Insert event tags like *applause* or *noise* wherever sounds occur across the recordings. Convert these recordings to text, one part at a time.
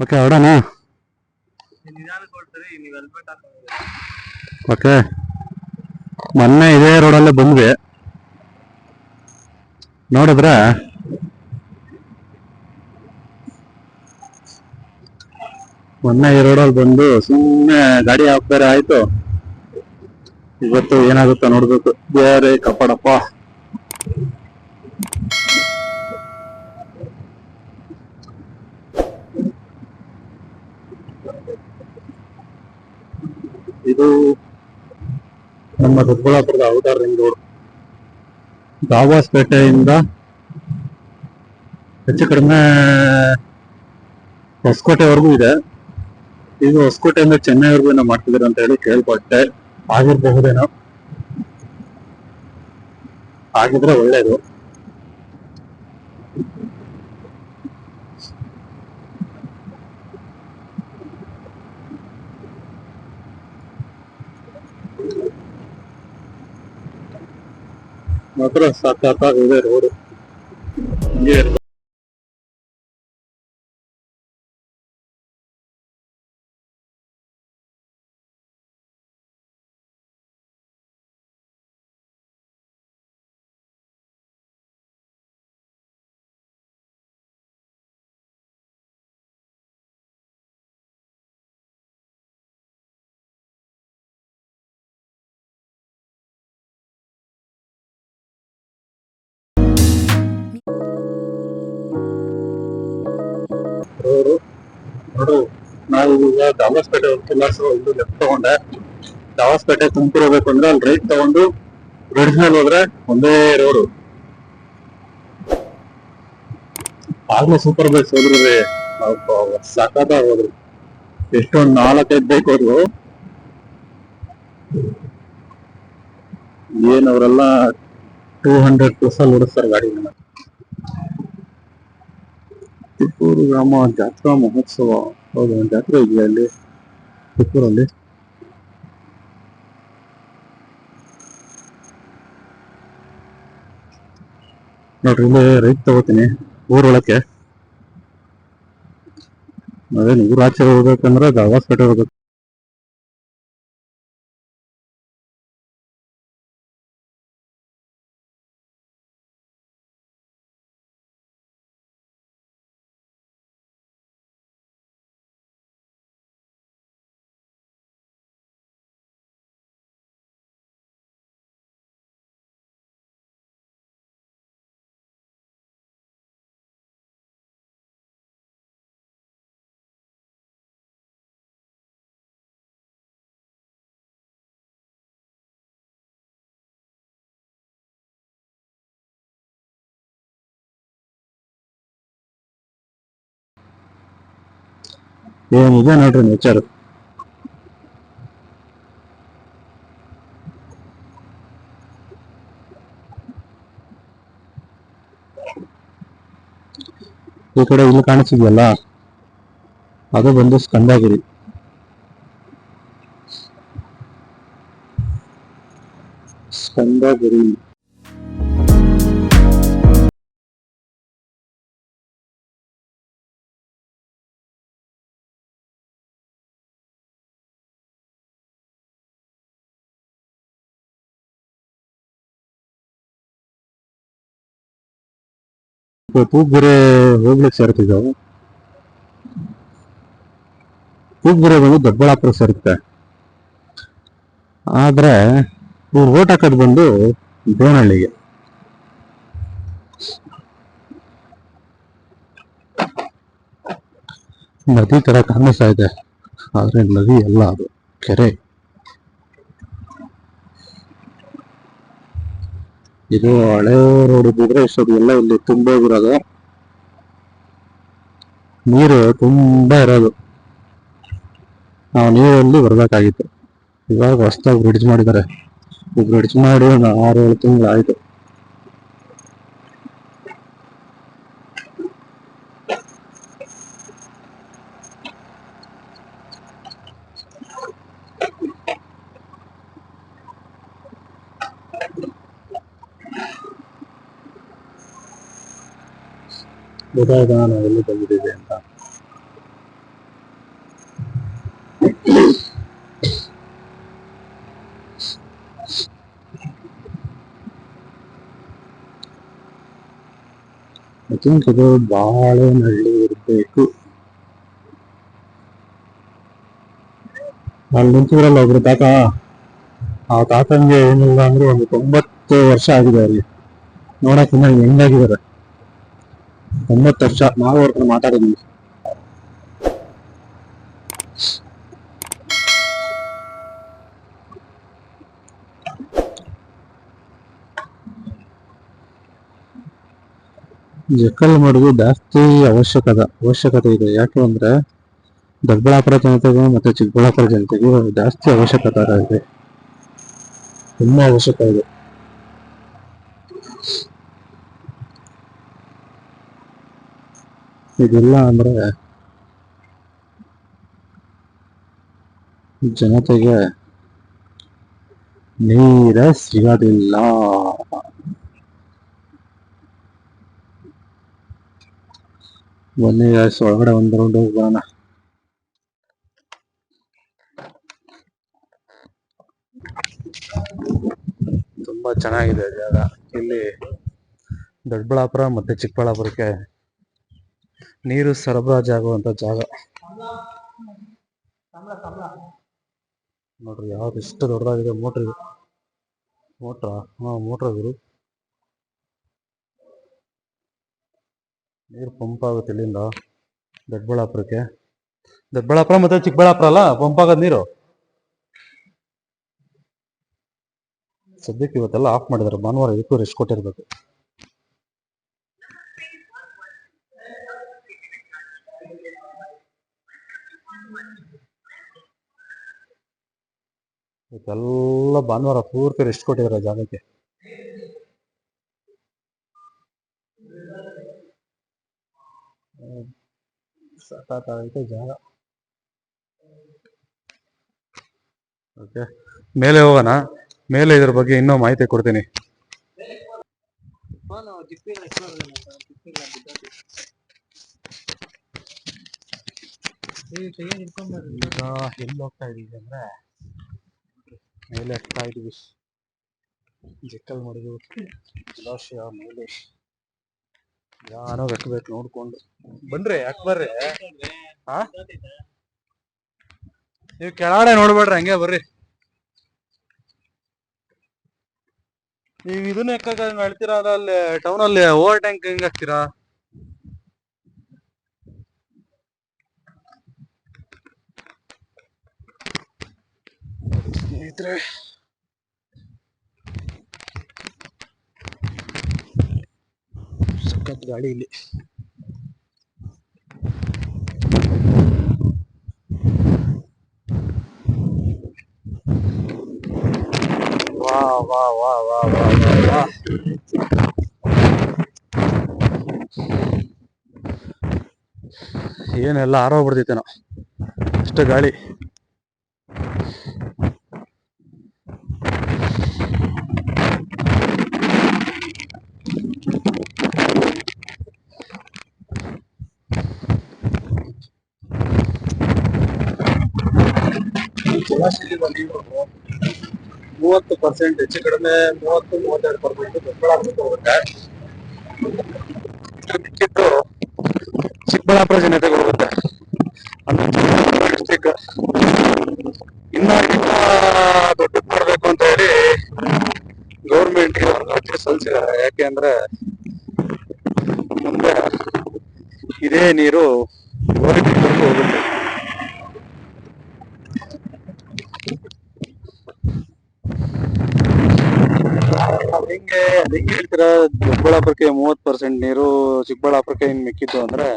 Okay ಹಾಕೋದು okay ಮೊನ್ನೆ ಇದೇ ರೋಡಲ್ಲೇ ಬಂದ್ವಿ. ನೋಡಿದ್ರೆ? ಮೊನ್ನೆ ಈ ರೋಡಲ್ಲಿ ಬಂದು ಸುಮ್ಮನೆ ಗಾಡಿ ಹಾಕ್ತಾರೆ ಆಯ್ತು. ಇವತ್ತು ಏನಾಗುತ್ತೋ ನೋಡ್ಬೇಕು. ಬೇರೆ ಕಪ್ಪಡಪ್ಪ. ಇದು ನಮ್ಮ ದೊಡ್ಡಬಳ್ಳಾಪುರದ ಔಟರ್ ರಿಂಗ್ ರೋಡ್. ದಾಬಾಸ್ಪೇಟೆಯಿಂದ ಹೆಚ್ಚು ಕಡಿಮೆ ಹೊಸಕೋಟೆವರೆಗೂ ಇದೆ. ಇದು ಹೊಸಕೋಟೆಯಿಂದ ಚೆನ್ನೈವರೆಗೂ ಏನೋ ಮಾಡ್ತಿದ್ದಾರೆ ಅಂತ ಹೇಳಿ ಕೇಳ್ಪಟ್ಟೆ. ಆಗಿರಬಹುದೇನೋ. ಆಗಿದ್ರೆ ಒಳ್ಳೇದು. ಮಾತ್ರ ಸಖತ್ತಾಗಿದೆ ರೋಡ್ ರೋಡು ನೋಡು ನಾವು ಈಗ ದಾಬಾಸ್ಪೇಟೆ ಒಂದು ಕೆಲಸ ಒಂದು ಲೆಫ್ಟ್ ತಗೊಂಡೆ. ದಾಬಾಸ್ಪೇಟೆ ತುಮಕೂರು ಹೋಗ್ಬೇಕು ಅಂದ್ರೆ ಅಲ್ಲಿ ರೈಟ್ ತಗೊಂಡು ಬ್ರಿಡ್ಜ್ ಮೇಲೆ ಹೋದ್ರೆ ಒಂದೇ ರೋಡು ಆಗ್ಲೇ ಸೂಪರ್ ಬೈಕ್ಸ್ ಹೋದ್ರಿ ಸಾಕಾದ ಹೋದ್ರು ಎಷ್ಟೊಂದು ನಾಲ್ಕೈದು ಬೈಕ್ ಹೋದ್ರು. ಏನ್ ಟೂ ಹಂಡ್ರೆಡ್ ಪ್ಲಸ್ ಅಲ್ಲಿ ಓಡಿಸ್ತಾರೆ ಗಾಡಿನ ತಿಪ್ಪೂರು ಗ್ರಾಮ ಜಾತ್ರಾ ಮಹೋತ್ಸವ ಹೌದು ಒಂದು ಜಾತ್ರೆ ಇದೆಯಾ ಅಲ್ಲಿ ತಿಪ್ಪೂರಲ್ಲಿ ನೋಡ್ರಿ ಇಲ್ಲಿ ರೈಟ್ ತಗೋತೀನಿ ಊರೊಳಕ್ಕೆ ಅದೇನು ಊರು ಆಚೆ ಹೋಗ್ಬೇಕಂದ್ರೆ ದಾವಾಸ್ಪೇಟೆ ಹೋಗ್ಬೇಕು ಏನಿದೆ ನೋಡ್ರಿ ನೇಚರ್ ಈ ಕಡೆ ಇಲ್ಲಿ ಕಾಣಿಸಿದೆಯಲ್ಲ? ಅದು ಬಂದು ಸ್ಕಂದಗಿರಿ. ಸ್ಕಂದಗಿರಿ. ತೂಗ್ಗೆರೆ ಹೋಗ್ಲಿಕ್ಕೆ ಸೇರ್ತಿದ್ದಾವೆ. ತೂಗ್ಗೆರೆ ಬಂದು ದೊಡ್ಡಬಳ್ಳಾಪುರ ಸೇರುತ್ತೆ ಆದ್ರೆ ಇವ್ರು ಓಟ್ ಹಾಕೋದು ಬಂದು ದೇವನಹಳ್ಳಿಗೆ ನದಿ ತರ ಕಾಣಿಸ್ತಾ ಇದೆ. ಆದ್ರೆ ನದಿ ಎಲ್ಲ ಅದು ಕೆರೆ. ಇದು ಹಳೆ ರೋಡ್ ಇದ್ದಿದ್ರೆ ಎಲ್ಲ ಇಲ್ಲಿ ತುಂಬೋಗಿರೋದು ನೀರು ತುಂಬಾ ಇರೋದು. ನಾವು ನೀರಲ್ಲಿ ಬರ್ಬೇಕಾಗಿತ್ತು. ಇವಾಗ ಹೊಸದಾಗಿ ಬ್ರಿಡ್ಜ್ ಮಾಡಿದ್ದಾರೆ. ಈ ಬ್ರಿಡ್ಜ್ ಮಾಡಿ ಒಂದು ಆರು ಏಳು ನಾವು ಎಲ್ಲಿ ಬಂದಿದೆ ಅಂತ. ಐ ಥಿಂಕ್ ಇದು ಇರಬೇಕು. ಅಲ್ಲಿ ನಿಂತಿದ್ರಲ್ಲ ಒಬ್ರು ತಾತ, ಆ ತಾತಂಗೆ ಏನಿಲ್ಲ ಅಂದ್ರೆ ಒಂದು ತೊಂಬತ್ತು ವರ್ಷ ಆಗಿದೆ ಅವ್ರಿಗೆ. ನೋಡಕ್ ಇನ್ನ ಹೆಂಗಾಗಿದ್ದಾರೆ. ತೊಂಬತ್ತು ವರ್ಷ ನಾವು ಅವ್ರ ಮಾತಾಡಿದ್ವಿ ಜಕ್ಕಲ್ ಮಾಡೋದು ಜಾಸ್ತಿ ಅವಶ್ಯಕತೆ ಅವಶ್ಯಕತೆ ಇದೆ. ಯಾಕೆ ಅಂದ್ರೆ ದೊಡ್ಡಬಳ್ಳಾಪುರ ಜನತೆಗೂ ಮತ್ತೆ ಚಿಕ್ಕಬಳ್ಳಾಪುರ ಜನತೆಗೂ ಜಾಸ್ತಿ ಅವಶ್ಯಕತೆ ಇದೆ. ತುಂಬಾ ಅವಶ್ಯಕತೆ ಇದೆ. ಇದೆಲ್ಲ ಅಂದ್ರೆ ಜನತೆಗೆ ನೀರೇ ಸಿಗೋದಿಲ್ಲ ಬನ್ನಿ guys, ಒಳಗಡೆ ಒಂದು ರೌಂಡ್ ಹೋಗಿ ಬರೋಣ ತುಂಬಾ ಚೆನ್ನಾಗಿದೆ ಜಾಗ. ಇಲ್ಲಿ ದೊಡ್ಡಬಳ್ಳಾಪುರ ಮತ್ತೆ ಚಿಕ್ಕಬಳ್ಳಾಪುರಕ್ಕೆ ನೀರು ಸರಬರಾಜು ಆಗುವಂತ ಜಾಗ. ನೋಡ್ರಿ ಯಾವ್ದು ಎಷ್ಟು ದೊಡ್ಡದಾಗಿದೆ ಮೋಟ್ರ್ ಮೋಟ್ರಾ ಹಾ ಮೋಟ್ರ್ ಗುರು. ನೀರು ಪಂಪ್ ಆಗುತ್ತೆ ಇಲ್ಲಿಂದ ದೊಡ್ಡಬಳ್ಳಾಪುರಕ್ಕೆ. ದೊಡ್ಡಬಳ್ಳಾಪುರ ಮತ್ತೆ ಚಿಕ್ಕಬಳ್ಳಾಪುರ ಅಲ್ಲ? ಪಂಪ್ ಆಗೋದ್ ನೀರು. ಸದ್ಯಕ್ಕೆ ಇವತ್ತೆಲ್ಲ ಆಫ್ ಮಾಡಿದಾರೆ. ಭಾನುವಾರ ಇದಕ್ಕೂ ರೆಸ್ಟ್ ಕೊಟ್ಟಿರ್ಬೇಕು. ಇವತ್ತೆಲ್ಲ ಭಾನುವಾರ ಪೂರ್ತಿ ರೆಸ್ಟ್ ಕೊಟ್ಟಿದ್ದಾರೆ ಜಾಗಕ್ಕೆ. ಸಖತ್ತಾಗೈತೆ ಜಾಗ. ಓಕೆ, ಮೇಲೆ ಹೋಗೋಣ. ಮೇಲೆ ಇದ್ರ ಬಗ್ಗೆ ಇನ್ನೂ ಮಾಹಿತಿ ಕೊಡ್ತೀನಿ. ಈಗ ಎಲ್ಲಿ ಹೋಗ್ತಾ ಇದೀವಿ ಅಂದ್ರೆ ಮೇಲೆ ಹತ್ತಾ ಇದೀವಿ ಜಕ್ಕಲ್ ಮಾಡಿದ್ವಿ ಜಲಾಶಯ ಮೇಲೆ ಯಾರೋ ಬೆಕ್ಕಬೇಕು ನೋಡ್ಕೊಂಡು ಬನ್ರಿ ಯಾಕೆ ಬರ್ರಿ ಹಾ ನೀವು ಕೆಳಗಡೆ ನೋಡ್ಬೇಡ್ರಿ ಹಂಗೆ ಬರ್ರಿ ನೀವು ಇದನ್ನ ಯಾಕಾಗ ಹೇಳ್ತೀರಾ ಅಲ್ಲ ಅಲ್ಲಿ ಟೌನ್ ಅಲ್ಲಿ ಓವರ್ ಟ್ಯಾಂಕ್ ಹೆಂಗ್ ಹಾಕ್ತೀರಾ? ಸ್ನೇಹಿತರೆ ಸಖತ್ ಗಾಡಿ ಇಲ್ಲಿ. ವಾ ವಾ ವಾ ವಾ ವಾ ವಾ ಏನೆಲ್ಲ ನಾವು ಅಷ್ಟು ಗಾಳಿ. ಜಲಾಶಯದಲ್ಲಿ ನೀರು ಮೂವತ್ತು ಪರ್ಸೆಂಟ್ ಹೆಚ್ಚು ಕಡಿಮೆ ಮೂವತ್ತು, ಮೂವತ್ತೆರಡು ಪರ್ಸೆಂಟ್ ದೊಡ್ಡಬಳ್ಳಾಪುರಕ್ಕೆ ಹೋಗುತ್ತೆ. ಚಿಕ್ಕಬಳ್ಳಾಪುರ ಜನತೆಗೆ ಹೋಗುತ್ತೆ. ಡಿಸ್ಟಿಕ್ ಇನ್ನ ಇನ್ನ ದೊಡ್ಡದು ಮಾಡ್ಬೇಕು ಅಂತ ಹೇಳಿ ಗೌರ್ಮೆಂಟ್ಗೆ ಒಂದು ಅರ್ಜಿ ಸಲ್ಲಿಸಿದ್ದಾರೆ. ಯಾಕೆ ಅಂದ್ರೆ ಮುಂದೆ ಇದೇ ನೀರು ಹೋಗುತ್ತೆ ಅದ್ ಹೆಂಗೆ ಹೆಂಗ್ ಹೇಳ್ತೀರಾ ದೊಡ್ಡಬಳ್ಳಾಪುರಕ್ಕೆ ಮೂವತ್ ಪರ್ಸೆಂಟ್ ನೀರು ಚಿಕ್ಕಬಳ್ಳಾಪುರಕ್ಕೆ ಹಿಂಗ್ ಮಿಕ್ಕಿದ್ದು ಅಂದ್ರೆ?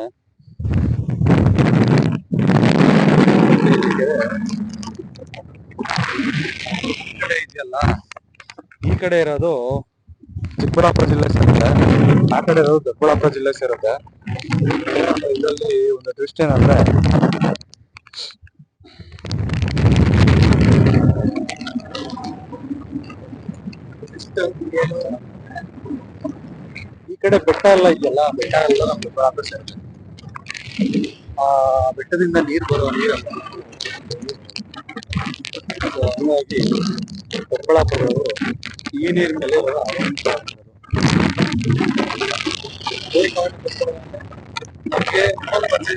ಇದೆಯಲ್ಲ, ಈ ಕಡೆ ಇರೋದು ಚಿಕ್ಕಬಳ್ಳಾಪುರ ಜಿಲ್ಲೆ ಸೇರುತ್ತೆ. ಆ ಕಡೆ ಇರೋದು ದೊಡ್ಡಬಳ್ಳಾಪುರ ಜಿಲ್ಲೆ ಸೇರುತ್ತೆ. ಇದರಲ್ಲಿ ಒಂದು ಟ್ವಿಸ್ಟ್ ಏನಂದ್ರೆ ಈ ಕಡೆ ಬೆಟ್ಟ ಎಲ್ಲ ಇದೆಯಲ್ಲ, ಬೆಟ್ಟ ಎಲ್ಲ ದೊಡ್ಡಬಳ್ಳಾಪುರ ಸೇರುತ್ತೆ ಆ, ಬೆಟ್ಟದಿಂದ ನೀರು ಬರುವ ನೀರು. ಹಂಗಾಗಿ ಕೊಪ್ಪಳಪುರವರು ಈ ನೀರಿನ ಮೇಲೆ ನಮಗೆ ನಮ್ಗೆ ಮೂವತ್ತು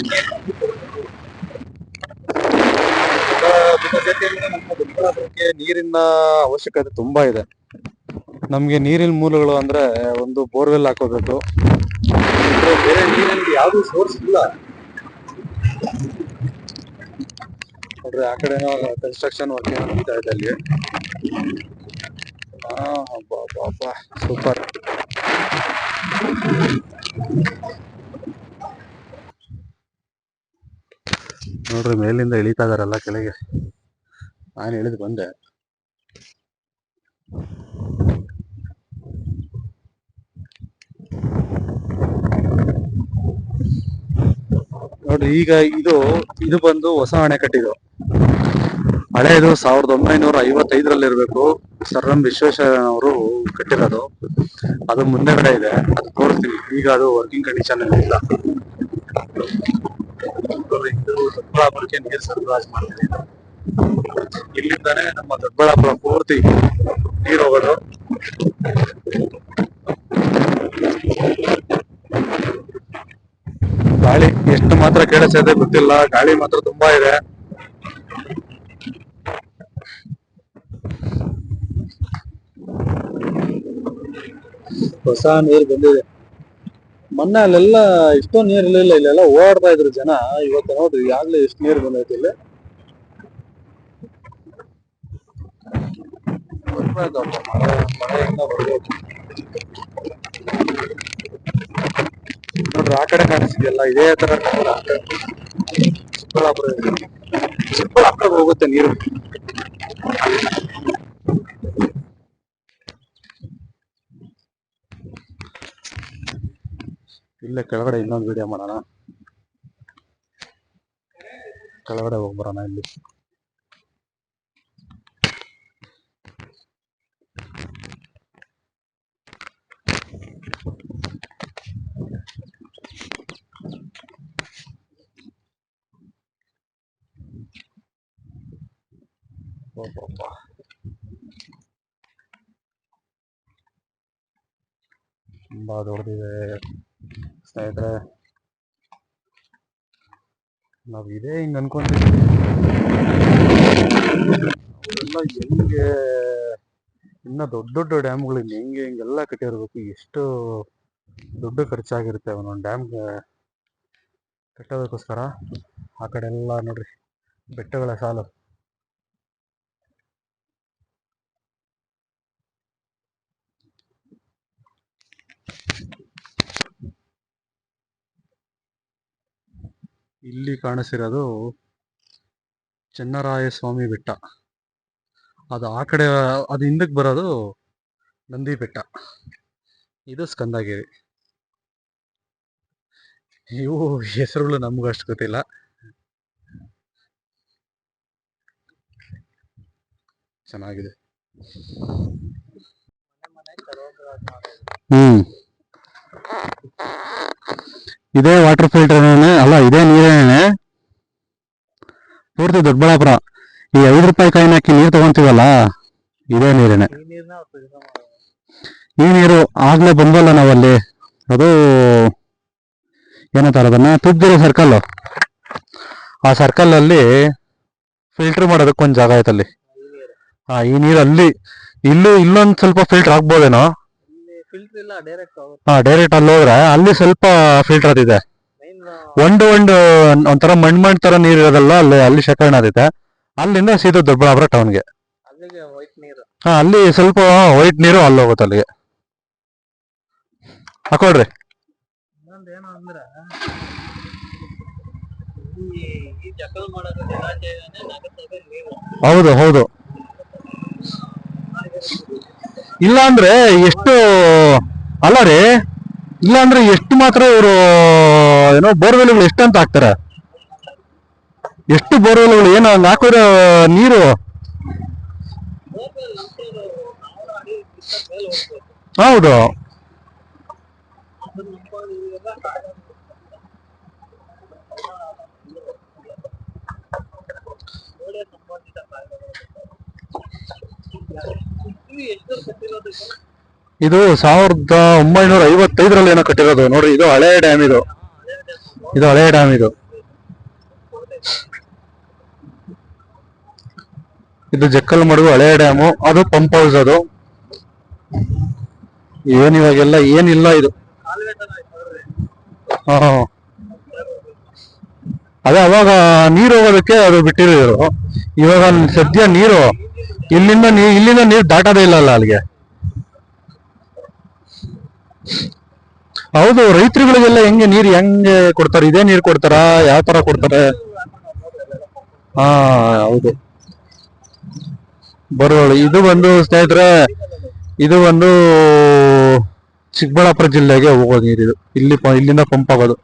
percent ನೀರು ನಮ್ಮ ದೊಡ್ಡಬಳ್ಳಾಪುರಕ್ಕೆ ನೀರಿನ ಅವಶ್ಯಕತೆ ತುಂಬಾ ಇದೆ. ನಮ್ಗೆ ನೀರಿನ ಮೂಲಗಳು ಅಂದ್ರೆ ಒಂದು ಬೋರ್ವೆಲ್ ಹಾಕೋಬೇಕು ಬೇರೆ ನೀರಿನ ಯಾವ್ದು ಸೋರ್ಸ್ ಇಲ್ಲ. ನೋಡ್ರಿ ಆ ಕಡೆ ಕನ್ಸ್ಟ್ರಕ್ಷನ್ ವರ್ಕ್ ನಡೀತಾ ಇದೆ ಅಲ್ಲಿ. ಸೂಪರ್ ನೋಡ್ರಿ ಮೇಲಿಂದ ಇಳಿತಾ ಇದಾರಲ್ಲ ಕೆಳಗೆ. ನಾನು ಇಳಿದು ಬಂದೆ. ನೋಡ್ರಿ, ಈಗ ಇದು ಇದು ಬಂದು ಹೊಸ ಅಣೆಕಟ್ಟಿದು ಹಳೆಯದು ಸಾವಿರದ ಒಂಬೈನೂರ ಐವತ್ತೈದರಲ್ಲಿ ಇರಬೇಕು. ಸರ್ ಎಂ ವಿಶ್ವೇಶ್ವರಯ್ಯನವರು ಕಟ್ಟಿರೋದು. ಅದು ಮುಂದೆಗಡೆ ಇದೆ. ಅದು ತೋರಿಸ್ತೀನಿ ಈಗ ಅದು ವರ್ಕಿಂಗ್ ಕಂಡೀಷನ್ ಅಲ್ಲಿ ಇಲ್ಲ. ದೊಡ್ಡಬಳ್ಳಾಪುರಕ್ಕೆ ನೀರು ಸರಬರಾಜು ಮಾಡ್ತೀವಿ ಇದು. ಇಲ್ಲಿಂದಾನೆ ನಮ್ಮ ದೊಡ್ಡಬಳ್ಳಾಪುರ ಪೂರ್ತಿ ನೀರು ಹೋಗೋದು. ಗಾಳಿ ಎಷ್ಟು ಮಾತ್ರ ಕೇಳಿಸ್ತಾ ಗೊತ್ತಿಲ್ಲ. ಗಾಳಿ ಮಾತ್ರ ತುಂಬಾ ಇದೆ. ಹೊಸ ನೀರು ಬಂದಿದೆ. ಮೊನ್ನೆ ಅಲ್ಲೆಲ್ಲ ಇಷ್ಟೊಂದು ನೀರು ಇರ್ಲಿಲ್ಲ ಇಲ್ಲೆಲ್ಲ ಓಡಾಡ್ತಾ ಇದ್ರು ಜನ. ಇವತ್ತು ನೋಡ್ರಿ ಈಗಾಗಲೇ ಎಷ್ಟು ನೀರು ಬಂದೈತೆ ಇಲ್ಲಿ. ಮಳೆಯಿಂದ ಬರ್ಬೇಕು ನೋಡ್ರಿ, ಆ ಕಡೆ ಕಾಣಿಸಿದೆಯಲ್ಲ ಇದೇ ತರ ಚಿಕ್ಕಬಳ್ಳಾಪುರ. ಚಿಕ್ಕಬಳ್ಳಾಪುರ ಹೋಗುತ್ತೆ ನೀರು. ಇಲ್ಲೇ ಕೆಳಗಡೆ ಇನ್ನೊಂದು ವಿಡಿಯೋ ಮಾಡೋಣ. ಕೆಳಗಡೆ ಹೋಗ್ಬರೋಣ ಇಲ್ಲಿ. ಅಬ್ಬಬ್ಬಾ. ತುಂಬಾ ದೊಡ್ಡದಿದೆ ಸ್ನೇಹಿತರೆ ನಾವ್ ಇದೇ ಹಿಂಗ್ ಅನ್ಕೊಂತಿದ್ವಿ ಅವರೆಲ್ಲ ಹೆಂಗೆ ಇನ್ನ ದೊಡ್ಡ ದೊಡ್ಡ ಡ್ಯಾಮ್ಗಳು ಹೆಂಗೆ ಹಿಂಗೆಲ್ಲ ಕಟ್ಟಿರ್ಬೇಕು ಎಷ್ಟು ದುಡ್ಡು ಖರ್ಚಾಗಿರುತ್ತೆ ಒಂದೊಂದು ಡ್ಯಾಮ್ಗೆ ಕಟ್ಟೋದಕ್ಕೋಸ್ಕರ ಆ ಕಡೆ ಎಲ್ಲ ನೋಡ್ರಿ ಬೆಟ್ಟಗಳ ಸಾಲು ಇಲ್ಲಿ ಕಾಣಿಸಿರೋದು ಚೆನ್ನರಾಯ ಸ್ವಾಮಿ ಬೆಟ್ಟ. ಅದು ಆ ಕಡೆ, ಅದು ಹಿಂದಕ್ಕೆ ಬರೋದು ನಂದಿ ಬೆಟ್ಟ. ಇದು ಸ್ಕಂದಗಿರಿ. ಇವು ಹೆಸರುಗಳು ನಮ್ಗೂ ಅಷ್ಟು ಗೊತ್ತಿಲ್ಲ. ಚೆನ್ನಾಗಿದೆ. ಹ್ಮ್. ಇದೇ ವಾಟರ್ ಫಿಲ್ಟರ್ನೇ ಅಲ್ಲ ಇದೇ ನೀರೇನೆ ಪೂರ್ತಿ ದೊಡ್ಡಬಳ್ಳಾಪುರ. ಈ ಐದು ರೂಪಾಯಿ ಕಾಯಿನ ಹಾಕಿ ನೀರು ತಗೊಂತೀವಲ್ಲ ಇದೇ ನೀರೇನೆ. ಈ ನೀರು ಆಗ್ಲೇ ಬಂದ್ವಲ್ಲ ನಾವಲ್ಲಿ? ಅದು ಏನಂತಾರ ಅದನ್ನ? ತುಗ್ದಿರೋ ಸರ್ಕಲ್ ಆ ಸರ್ಕಲ್ ಅಲ್ಲಿ ಫಿಲ್ಟರ್ ಮಾಡೋದಕ್ಕೆ ಒಂದ್ ಜಾಗ ಐತಲ್ಲಿ. ಹಾ ಈ ನೀರು. ಅಲ್ಲಿ ಇಲ್ಲೂ ಇಲ್ಲೊಂದು ಸ್ವಲ್ಪ ಫಿಲ್ಟರ್ ಆಗ್ಬೋದೇನೋ? ಫಿಲ್ಟರ್ ಇಲ್ಲ ಡೈರೆಕ್ಟ್ ಹಾ ಡೈರೆಕ್ಟ್ ಅಲ್ಲಿ ಹೋದ್ರೆ ಅಲ್ಲಿ ಸ್ವಲ್ಪ ಫಿಲ್ಟರ್ ಅದಿದೆ ಒಂದು ಒಂದು ಒಂಥರ ಮಣ್ಣು ಮಣ್ಣು ತರ ನೀರ್ ಇರೋದಲ್ಲ ಅಲ್ಲಿ ಅಲ್ಲಿ ಶೇಖರಣೆ ಆದೈತೆ ಅಲ್ಲಿಂದ ಸೀದಾ ದೊಡ್ಡಬಳ್ಳಾಪುರ ಟೌನ್ಗೆ ಅಲ್ಲಿಗೆ ವೈಟ್ ನೀರು. ಹಾ ಅಲ್ಲಿ ಸ್ವಲ್ಪ ವೈಟ್ ನೀರು ಅಲ್ಲಿ ಹೋಗುತ್ತೆ ಅಲ್ಲಿಗೆ. ಹಾಕೊಳ್ರಿ. ಏನು ಅಂದ್ರೆ ಹೌದು ಹೌದು. ಇಲ್ಲ ಅಂದ್ರೆ ಎಷ್ಟು, ಅಲ್ಲ ರೀ ಇಲ್ಲ ಅಂದ್ರೆ ಎಷ್ಟು ಮಾತ್ರ ಇವರು, ಏನೋ ಬೋರ್ವೆಲ್ಗಳು ಎಷ್ಟು ಅಂತ ಹಾಕ್ತಾರೆ. ಎಷ್ಟು ಬೋರ್ವೆಲ್ಗಳು, ಏನು ಹಂಗ್ ಹಾಕಿದ್ರೆ ನೀರು? ಹೌದು. ಇದು ಸಾವಿರದ ಒಂಬೈನೂರ ಐವತ್ತೈದರಲ್ಲಿ ಏನೋ ಕಟ್ಟಿರೋದು. ನೋಡ್ರಿ, ಇದು ಹಳೆ ಡ್ಯಾಮ್ ಇದು. ಇದು ಹಳೆ ಡ್ಯಾಮ್ ಇದು. ಇದು ಜಕ್ಕಲ್ ಮಡುಗು ಹಳೆ ಡ್ಯಾಮು ಅದು ಪಂಪ್ ಹೌಸ್ ಅದು. ಏನು ಇವಾಗೆಲ್ಲ ಏನಿಲ್ಲ ಇದು. ಅದೇ ಅವಾಗ ನೀರು ಹೋಗೋದಕ್ಕೆ ಅದು ಬಿಟ್ಟಿರೋದು. ಇವಾಗ ಸದ್ಯ ನೀರು ಇಲ್ಲಿಂದ ನೀ ಇಲ್ಲಿಂದ ನೀರು ದಾಟೋದೇ ಇಲ್ಲಲ್ಲ ಅಲ್ಲಿಗೆ? ಹೌದು, ರೈತರುಗಳಿಗೆಲ್ಲ ಹೆಂಗೆ ನೀರು ಹೆಂಗೆ ಕೊಡ್ತಾರೆ? ಇದೇ ನೀರು ಕೊಡ್ತಾರಾ? ಯಾವ ತರ ಕೊಡ್ತಾರೆ? ಹಾ, ಹೌದು. ಬರೋಳು ಇದು ಬಂದು ಸ್ನೇಹಿತರೆ, ಇದು ಒಂದು ಚಿಕ್ಕಬಳ್ಳಾಪುರ ಜಿಲ್ಲೆಗೆ ಹೋಗೋ ನೀರಿದು ಇಲ್ಲಿ ಇಲ್ಲಿಂದ ಪಂಪ್ ಆಗೋದು.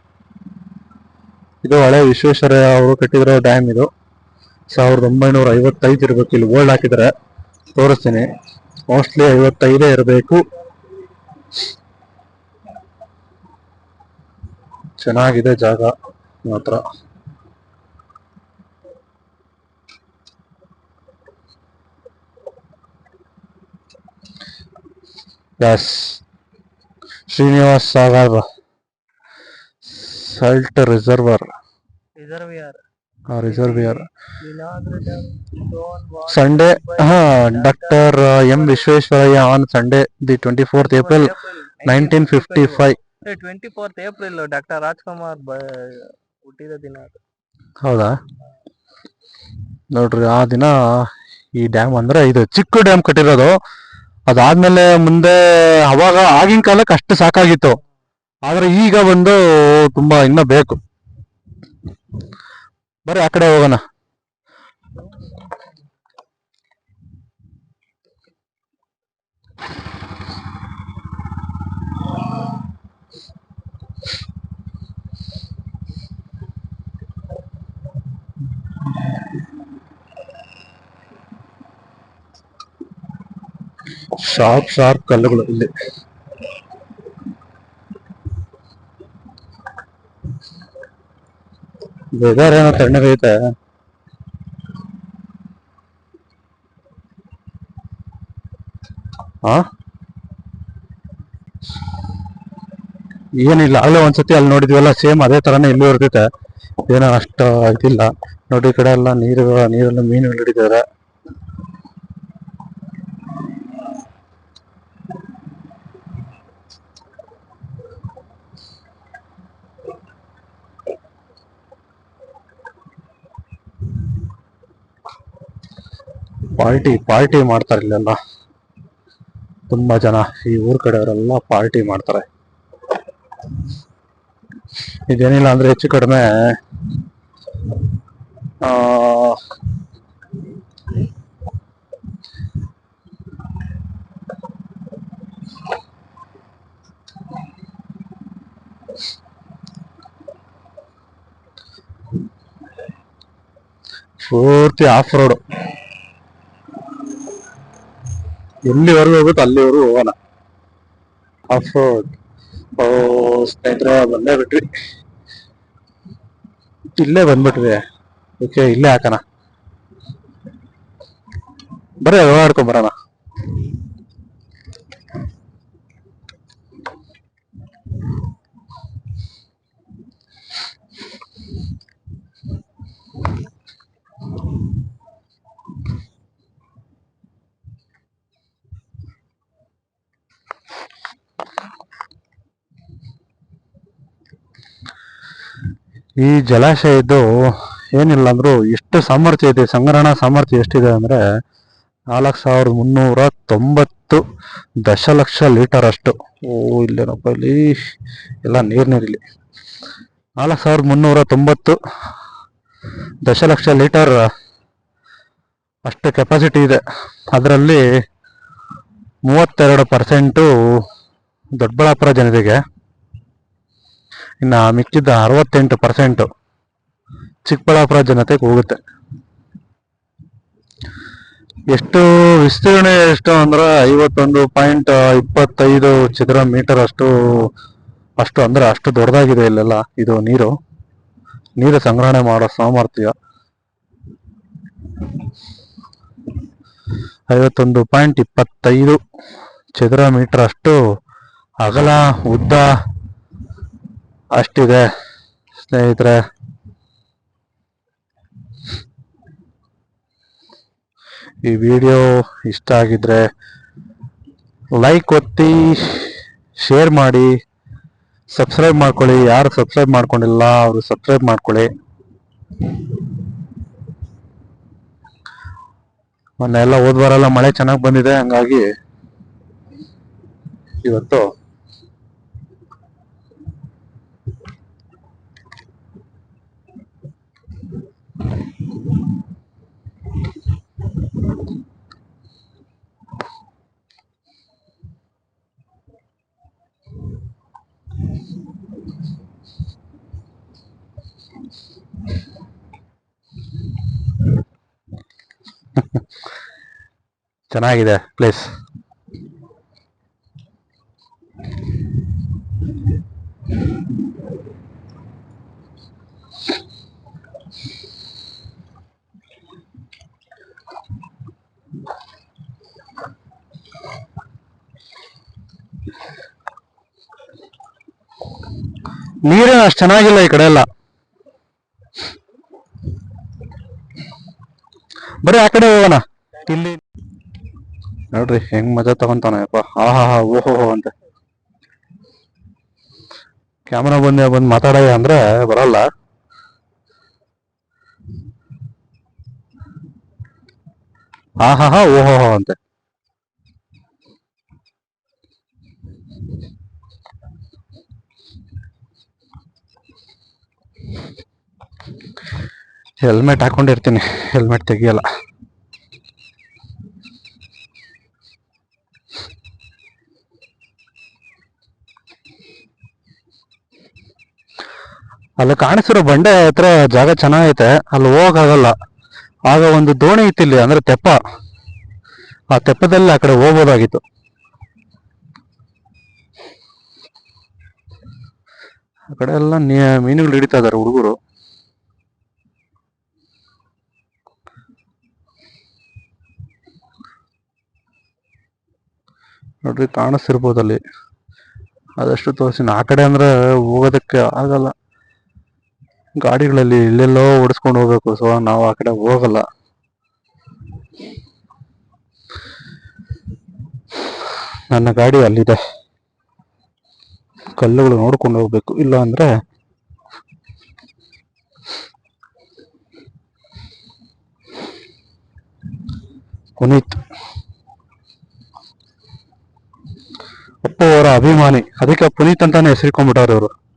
ಇದು ಹಳೆ ವಿಶ್ವೇಶ್ವರಯ್ಯ ಅವರು ಕಟ್ಟಿರೋ ಡ್ಯಾಮ್ ಇದು. ಸಾವಿರದ ಒಂಬೈನೂರ ಐವತ್ತೈದು ಇರಬೇಕು. ಇಲ್ಲಿ ಓಲ್ಡ್ ಹಾಕಿದರೆ ತೋರಿಸ್ತೀನಿ. ಮೋಸ್ಟ್ಲಿ ಐವತ್ತೈದೇ ಇರಬೇಕು. ಚೆನ್ನಾಗಿದೆ ಜಾಗ ಮಾತ್ರ. ಎಸ್ ಶ್ರೀನಿವಾಸ್ ಸಾಗರ್. ಸಲ್ಟ್ ರಿಸರ್ವರ್ ರಿಸರ್ವಿಯರ್ ರಿಸರ್ವಿಯರ್ ಸಂಡೇ ಹಾ doctor M Visvesvaraya on Sunday the twenty fourth April nineteen fifty five twenty fourth April doctor Rajkumar ಹುಟ್ಟಿದ ದಿನ ಹೌದಾ? ನೋಡ್ರಿ ಆ ದಿನ ಈ ಡ್ಯಾಮ್ ಅಂದ್ರೆ ಇದು ಚಿಕ್ಕ ಡ್ಯಾಮ್ ಕಟ್ಟಿರೋದು. ಅದಾದ್ಮೇಲೆ ಮುಂದೆ ಅವಾಗ ಆಗಿನ ಕಾಲಕ್ಕೆ ಅಷ್ಟು ಸಾಕಾಗಿತ್ತು. ಆದ್ರೆ ಈಗ ಬಂದು ತುಂಬಾ ಇನ್ನ ಬೇಕು. ಬರ್ರಿ ಆ ಕಡೆ ಹೋಗೋಣ. ಶಾರ್ಪ್ ಶಾರ್ಪ್ ಕಲ್ಲುಗಳು ಇಲ್ಲಿ. ಏನೋ ತಣ್ಣಗೈತೆ ಆ? ಏನಿಲ್ಲ ಆಗ್ಲೇ ಒಂದ್ಸತಿ ಅಲ್ಲಿ ನೋಡಿದ್ವಲ್ಲ ಸೇಮ್ ಅದೇ ತರನೇ ಇಲ್ಲೂ ಇರ್ತೈತೆ. ಏನೋ ಅಷ್ಟು ಇದಿಲ್ಲ. ನೋಡಿ ಈ ಕಡೆ ಎಲ್ಲ ನೀರು, ನೀರೆಲ್ಲ ಮೀನು ಹಿಡಿದಿದ್ದಾರೆ ಪಾರ್ಟಿ ಪಾರ್ಟಿ ಮಾಡ್ತಾರೆ ಇಲ್ಲೆಲ್ಲ. ತುಂಬಾ ಜನ ಈ ಊರ್ ಕಡೆಯವರೆಲ್ಲ ಪಾರ್ಟಿ ಮಾಡ್ತಾರೆ. ಇದೇನಿಲ್ಲ ಅಂದ್ರೆ ಹೆಚ್ಚು ಕಡಿಮೆ, ಆ, ಪೂರ್ತಿ ಆಫ್ ರೋಡ್ ಎಲ್ಲಿವರೆಗೂ ಹೋಗುತ್ತೋ ಅಲ್ಲಿವರೆಗೂ ಹೋಗೋಣ ಆಫ್ ರೋಡ್ ಓ ಸ್ನೇಹಿತರೆ ಬಂದೇ ಬಿಟ್ರಿ ಇಲ್ಲೇ ಬಂದ್ಬಿಟ್ರಿ ಓಕೆ ಇಲ್ಲೇ ಹಾಕೋಣ ಬರ್ರಿ ಓಡಾಡ್ಕೊಂಡ್ ಬರೋಣ ಈ ಜಲಾಶಯದ್ದು ಏನಿಲ್ಲ ಅಂದ್ರೂ ಎಷ್ಟು ಸಾಮರ್ಥ್ಯ ಇದೆ, ಸಂಗ್ರಹಣಾ ಸಾಮರ್ಥ್ಯ ಎಷ್ಟಿದೆ ಅಂದ್ರೆ ನಾಲ್ಕು ಸಾವಿರದ ಮುನ್ನೂರ ತೊಂಬತ್ತು ದಶಲಕ್ಷ ಲೀಟರ್ ಅಷ್ಟು. ಓ, ಇಲ್ಲೇನಪ್ಪ, ಇಲ್ಲಿ ಎಲ್ಲ ನೀರ್ ನಾಲ್ಕು ಸಾವಿರದ ಮುನ್ನೂರ ತೊಂಬತ್ತು ದಶಲಕ್ಷ ಲೀಟರ್ ಅಷ್ಟು ಕೆಪಾಸಿಟಿ ಇದೆ. ಅದರಲ್ಲಿ ಮೂವತ್ತೆರಡು ಪರ್ಸೆಂಟು ದೊಡ್ಡಬಳ್ಳಾಪುರ ಜನತೆಗೆ ಇನ್ನ ಮಿಕ್ಕಿದ್ದ ಅರವತ್ತೆಂಟು ಪರ್ಸೆಂಟು ಚಿಕ್ಕಬಳ್ಳಾಪುರ ಜನತೆಗೆ ಹೋಗುತ್ತೆ. ಎಷ್ಟು ವಿಸ್ತೀರ್ಣ ಎಷ್ಟು ಅಂದ್ರೆ ಐವತ್ತೊಂದು ಪಾಯಿಂಟ್ ಇಪ್ಪತ್ತೈದು ಚದರ ಮೀಟರ್ ಅಷ್ಟು ಅಷ್ಟು ಅಂದ್ರೆ ಅಷ್ಟು ದೊಡ್ಡದಾಗಿದೆ ಇಲ್ಲೆಲ್ಲ ಇದು ನೀರು. ನೀರು ಸಂಗ್ರಹಣೆ ಮಾಡೋ ಸಾಮರ್ಥ್ಯ. ಐವತ್ತೊಂದು ಪಾಯಿಂಟ್ ಇಪ್ಪತ್ತೈದು ಚದರ ಮೀಟರ್ ಅಷ್ಟು ಅಗಲ, ಉದ್ದ ಅಷ್ಟಿದೆ. ಸ್ನೇಹಿತರೆ. ಈ ವಿಡಿಯೋ ಇಷ್ಟ ಆಗಿದ್ರೆ ಲೈಕ್ ಒತ್ತಿ, ಶೇರ್ ಮಾಡಿ, ಸಬ್ಸ್ಕ್ರೈಬ್ ಮಾಡ್ಕೊಳ್ಳಿ. ಯಾರು ಸಬ್ಸ್ಕ್ರೈಬ್ ಮಾಡ್ಕೊಂಡಿಲ್ಲ, ಅವರು ಸಬ್ಸ್ಕ್ರೈಬ್ ಮಾಡ್ಕೊಳ್ಳಿ. ಮೊನ್ನೆ ಎಲ್ಲ ಹೋದ್ವಾರೆಲ್ಲ ಮಳೆ ಚೆನ್ನಾಗಿ ಬಂದಿದೆ, ಹಂಗಾಗಿ ಇವತ್ತು *laughs* ಚೆನ್ನಾಗಿದೆ ಪ್ಲೇಸ್ ನೀರೇನು ಅಷ್ಟು ಚೆನ್ನಾಗಿಲ್ಲ ಈ ಕಡೆ ಎಲ್ಲ. ಬರೀ ಆ ಕಡೆ ಹೋಗೋಣ. ಇಲ್ಲಿ ನೋಡ್ರಿ, ಹೆಂಗ್ ಮಜಾ ತಗೊಂತಾನಪ್ಪ ಯಪ್ಪ ಹಾ ಹಾ ಓಹೋ ಅಂತ. ಕ್ಯಾಮ್ರಾ ಬಂದ, ಬಂದ್ ಮಾತಾಡ ಅಂದ್ರೆ ಬರಲ್ಲ. ಆಹಾ ಓಹೋ ಅಂತೆ. ಹೆಲ್ಮೆಟ್ ಹಾಕೊಂಡಿರ್ತೀನಿ. ಹೆಲ್ಮೆಟ್ ತೆಗಿಯಲ್ಲ. ಅಲ್ಲಿ ಕಾಣಿಸಿರೋ ಬಂಡೆ ಹತ್ರ ಜಾಗ ಚೆನ್ನಾಗೈತೆ. ಅಲ್ಲಿ ಹೋಗಕ್ಕಾಗಲ್ಲ. ಆಗ ಒಂದು ದೋಣಿ ಇತ್ತು ಇಲ್ಲಿ, ಅಂದ್ರೆ ತೆಪ್ಪ. ಆ ತೆಪ್ಪದಲ್ಲಿ ಆ ಕಡೆ ಹೋಗ್ಬೋದಾಗಿತ್ತು. ಆ ಕಡೆ ಎಲ್ಲ ಮೀನುಗಳು ಹಿಡಿತಾ ಇದಾರೆ ಹುಡುಗರು. ನೋಡ್ರಿ ಕಾಣಿಸ್ತಿರ್ಬೋದು ಅಲ್ಲಿ ಅದಷ್ಟು ತೋರಿಸಿ ಆ ಕಡೆ ಅಂದ್ರೆ ಹೋಗೋದಕ್ಕೆ ಆಗಲ್ಲ. ಗಾಡಿಗಳಲ್ಲಿ ಇಲ್ಲೆಲ್ಲೋ ಓಡಿಸ್ಕೊಂಡು ಹೋಗ್ಬೇಕು ಸೊ ನಾವು ಆ ಕಡೆ ಹೋಗಲ್ಲ. ನನ್ನ ಗಾಡಿ ಅಲ್ಲಿದೆ. ಕಲ್ಲುಗಳು ನೋಡ್ಕೊಂಡು ಹೋಗ್ಬೇಕು, ಇಲ್ಲ ಅಂದ್ರೆ ಪುನೀತ್. ಅಪ್ಪು ಅವರ ಅಭಿಮಾನಿ. ಅದಕ್ಕೆ ಪುನೀತ್ ಅಂತಾನೆ ಹೆಸರಿಕೊಂಡ್ಬಿಟ್ಟವ್ರು ಇವರು.